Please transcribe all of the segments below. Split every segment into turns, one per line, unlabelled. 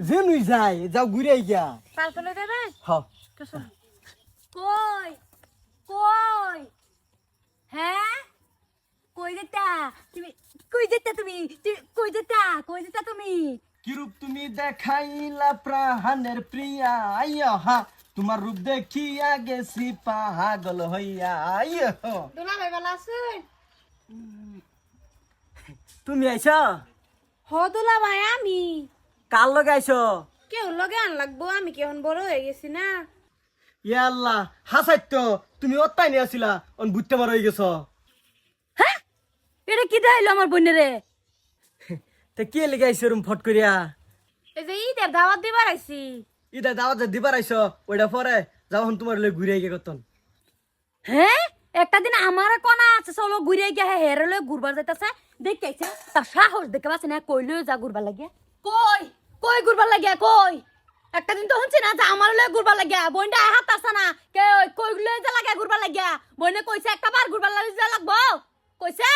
যে নুই যায় যাও ঘুরে গিয়া।
পার্সেলে দেবে
হ
কই? কই? হ্যাঁ? কই যেতা? তুমি কই যেতা তুমি? তুমি কই যেতা? কই যেতা তুমি?
কিরূপ তুমি দেখাইলা প্রাণের প্রিয়া? আইয়া হা। তোমার রূপ দেখিয়া গেছি পাগল হইয়া। আইয়া।
দোলা ভাই ভালো আছেন
তুমি আইছ
হ দোলা ভাই আমি।
কার লগে আইছ?
কেউ লগে আন লাগবো আমি কেমন বড় হয়ে গেছি না?
ইয়া আল্লাহ হাসাইতো তুমি অত্তাই নিয়ে আসিলা অন বুঝতে পার হয়ে গেছ।
হ্যাঁ? এটা কি দেখাইলো আমার বোনেরে
তে কে লেগে আইছ রুম ফট করিয়া?
এই যে ঈদের দাওয়াত দিবার আইছি।
ইদা দাওয়াত যে দিবার আইছ ওইটা পরে যাও হন তোমার লগে ঘুরে গিয়ে কতন।
হ্যাঁ? একটা দিন আমার কোনা আছে চলো ঘুরে গিয়ে হ্যাঁ হেরে লয়ে ঘুরবার যাইতাছে। দেখতেছে তার সাহস দেখে পাচ্ছে না কই লয়ে যা ঘুরবার লাগিয়া কই? কই ঘুরবার লাগিয়া কই? একটা দিন তো হচ্ছে না যে আমার লয়ে ঘুরবার লাগিয়া বইনটা হাত আসছে না। কে কই লয়ে যা লাগিয়া ঘুরবার লাগিয়া? বইনে কইছে একটা বার ঘুরবার লাগি যা লাগবো। কইছে?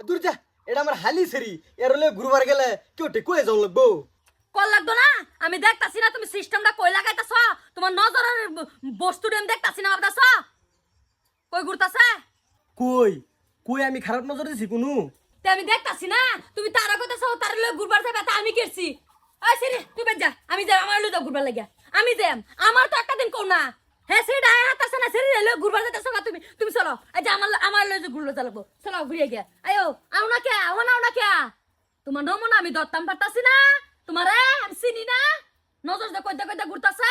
দূর যা এটা আমার হালি সেরি এর লগে ঘুরবার গেলে কেউ টেকুয়ে যাও লাগবো।
কল লাগতো না? আমি দেখতাছি না তুমি সিস্টেমটা কই লাগাইতাছ? তোমার নজরের বস্তু আমি দেখতাছি না ভাবতাছ? কই ঘুরতাছে?
কই? কই আমি খারাপ নজর দিছি কোনো?
তে আমি দেখতাছি না তুমি তারা কথা তার লয়ে ঘুরবার যাবে তা আমি কেছি আই সেরি তুই বেজ যা। আমি আমার ঘুরবার লাগিয়া। আমি যাম আমার তো একটা দিন কও না। হ্যাঁ হাত আছে না? সেরি লয়ে ঘুরবার যাইতাছ না তুমি। তুমি চলো এই যে আমার আমার লয়ে যে ঘুরলো চালাবো চলো ঘুরিয়ে গিয়া। আয়ো আও না কে আও না আও না কে। তোমার নমুনা আমি দত্তাম পারতাছি না। তোমারে আমি চিনি না। নজর দে কইতে কইতে ঘুরতাছে।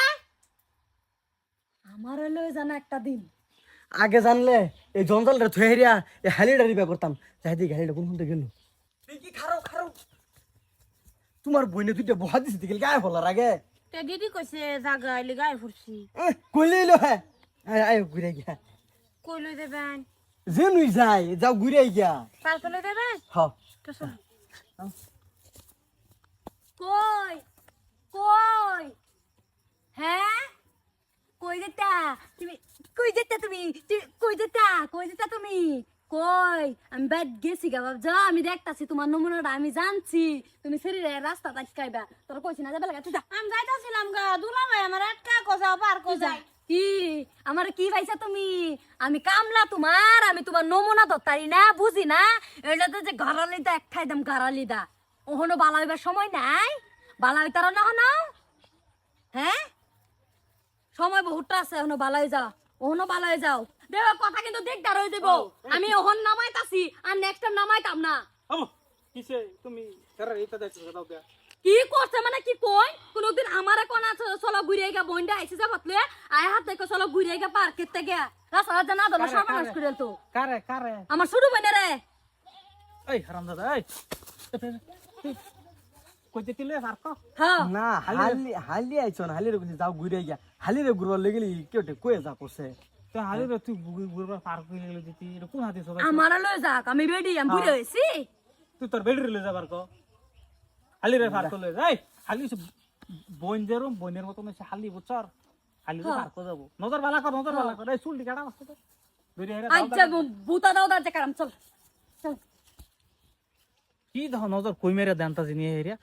আমার লয়ে জানা একটা দিন।
আগে জানলে এই জঞ্জালটা থুয়ে হেরিয়া এই হালিটা রিপা করতাম। যাই দিকে হালিটা কোন কোনটা গেল? কি খারো খারো তোমার বইনে দুইটা বহা দিছি দিকে গায়ে ফলার আগে।
তে দিদি কইছে জাগা আইলি গায়ে ফুরছি
কইলে এলো হ্যাঁ। আয় আয় ঘুরে গিয়া।
কই লই দেবেন?
যে নুই যায় যাও ঘুরে গিয়া।
লই দেবেন?
হ
কই? কই? হ্যাঁ? কই যেতা? তুমি কই যেতা তুমি? তুমি কই যেতা? কই যেতা তুমি? কই? আমি ব্যাট গেছি গা বাবজা আমি দেখতাছি তোমার নমুনাটা আমি জানছি। তুমি শরীরে রাস্তা তাকাইবা তোর কইছি না যাবে লাগা তুই যা। আমি যাইতাছিলাম গা দুলা ভাই আমার একটা কথা পার কই যাই কি? আমার কি পাইছা তুমি? আমি কামলা তোমার আমি তোমার নমুনা ধরতারি না বুঝি না? এটা তো যে ঘরালি দা এক খাইদাম ঘরালি দা ওহনো বালা হইবার সময় নাই? বালা হইতার না হনো? হ্যাঁ? সময় বহুতটা আছে এখনও বালাই যাও। ওহনো বালাই যাও। দেব কথা কিন্তু দেখদার হয়ে দেব আমি ওহন নামাইতাছি আর নেক্সট টাইম নামাইতাম না।
কিসে? তুমি তারা এইটা দেখছ দাও দেয়া।
কি করছে মানে কি কই কোনদিন আমারে কোন আছে চলো ঘুরে গা বইন্ডা আইছে যা বতলে আয় হাত দেখো চলো ঘুরে গা রাস্তা জানা দল সর্বনাশ করে? তো।
কারে কারে?
আমার শুরু বইনে রে।
এই হারাম দাদা এই। কইতে তিলে পারক?
হ্যাঁ।
না হালি হালি আইছ না হালি রে যাও ঘুরে গিয়া হালি রে ঘুরবার লেগে কেউ টেকুয়ে যা করছে
হালি
আমার যাক আমি আমি
তুই তোর বেডি রে যাবার ক হালি রে পার হালি দেরো বইনের মতন হালি বুচার হালি রে পার যাব। নজর বালা কর নজর বালা কর। এই চুলটি কাটা আসছে তো
আচ্ছা বুতা দাও দাও কারাম চল চল।
কি দেখো নজর কই মেরে দেন তা জিনিয়ে হেরিয়া?